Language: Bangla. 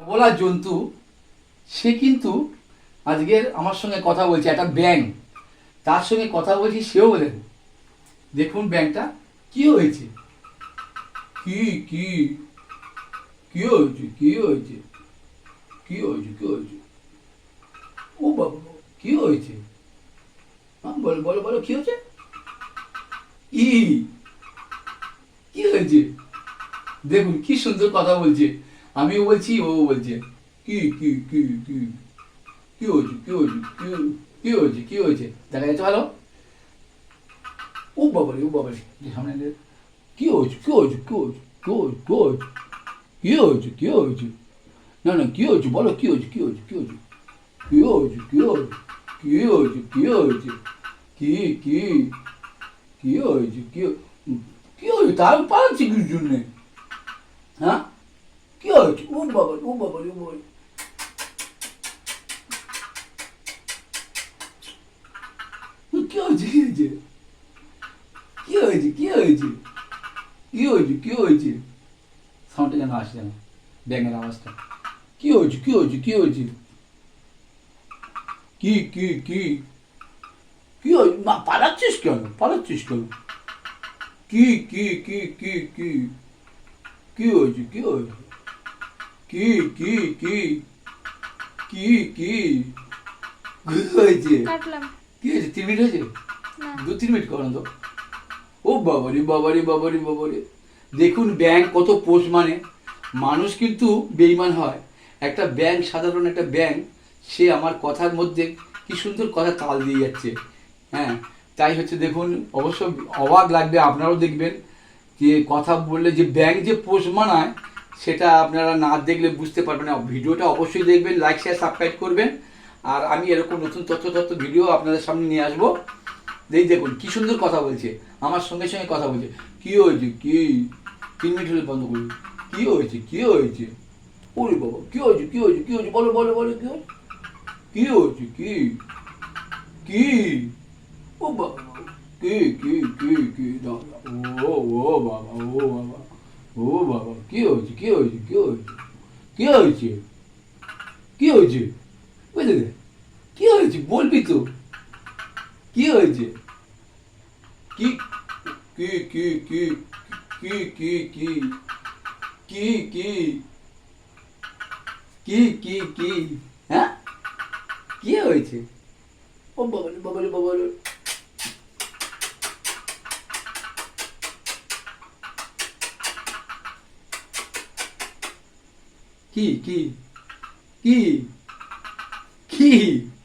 বলা জন্তু, সে কিন্তু আজকের আমার সঙ্গে কথা বলছে, একটা ব্যাং তার সঙ্গে কথা বলছি, সেও বলে দেখুন ব্যাংকটা কি হয়েছে? কি কি কি হয়েছে কি হয়েছে? কি হয়েছে কি হয়েছে? ও বাবা, কি হয়েছে? হ্যাঁ বলো বলো বলো, কি হয়েছে? ই, কি হয়েছে? দেখুন, কি সুন্দর কথা বলছে। আমিও বলছি ও বলছে কি কি কি কি কি হয়েছে কি হয়েছে কি কি হয়েছে কি হয়েছে দেখা যাচ্ছে ভালো ও বাবারে ও বাবারে সামনে কি হয়েছে কি হয়েছে কি হয়েছে কি হয়েছে কি হয়েছে কি হয়েছে কি হয়েছে না না কি হয়েছে বলো কি হয়েছে কি হয়েছে কি হয়েছে কি হয়েছে কি হয়েছে কি হয়েছে কি হয়েছে কি কি কি হয়েছে কি হয়ে- কি হয়েছে তার পালাচ্ছি কিছুর জন্যে হ্যাঁ কি হয়েছে ও বাবা ও বাবা ও কি হয়েছে কি হয়েছে কি হয়েছে কি হয়েছে কি হয়েছে কি হয়েছে সাউন্ডটা যেন আসছে না ব্যাঙের আওয়াজটা কি হয়েছে কি হয়েছে কি হয়েছে কি কি কি কি হয়েছে মা পালাচ্ছিস কেন পালাচ্ছিস কেন কি কি কি কি কি কি হয়েছে কি হয়েছে কি কি কি কি কি? হয়েছে। কি হয়েছে? তিন মিনিট হয়েছে? দু তিন মিনিট করুন তো। ও বাবারি বাবারি বাবারি বাবারি। দেখুন ব্যাংক কত পোষ মানে। মানুষ কিন্তু বেইমান হয়। একটা ব্যাংক সাধারণ একটা ব্যাংক সে আমার কথার মধ্যে কি সুন্দর কথা তাল দিয়ে যাচ্ছে। হ্যাঁ তাই হচ্ছে দেখুন অবশ্য অবাক লাগবে আপনারাও দেখবেন যে কথা বললে যে ব্যাংক যে পোষ মানায় সেটা আপনারা না দেখলে বুঝতে পারবেন ভিডিওটা অবশ্যই দেখবেন লাইক শেয়ার সাবস্ক্রাইব করবেন। আর আমি এরকম নতুন তথ্য তথ্য ভিডিও আপনাদের সামনে নিয়ে আসব। এই দেখুন, কি সুন্দর কথা বলছে। আমার সঙ্গে সঙ্গে কথা বলছে। কি হয়েছে? কি? তিন মিনিট হলে বন্ধ করি কি হয়েছে? কি হয়েছে? ওরে বাবা, কি হয়েছে? কি হয়েছে? কি হয়েছে? বলো বলো বলো, কি হয়েছে? কি হয়েছে? কি? কি? ও বাবা, কি কি কি কি? ও ও বাবা ও বাবা। কি হয়েছে কি হয়েছে কি হয়েছে কি হয়েছে কি হয়েছে বুঝলে কি হয়েছে বলবি তো কি হয়েছে কি কি কি কি কি কি কি কি কি কি কি কি হ্যাঁ কি হয়েছে ও বাবারে বাবারে বাবারে 기, 기, 기, 기.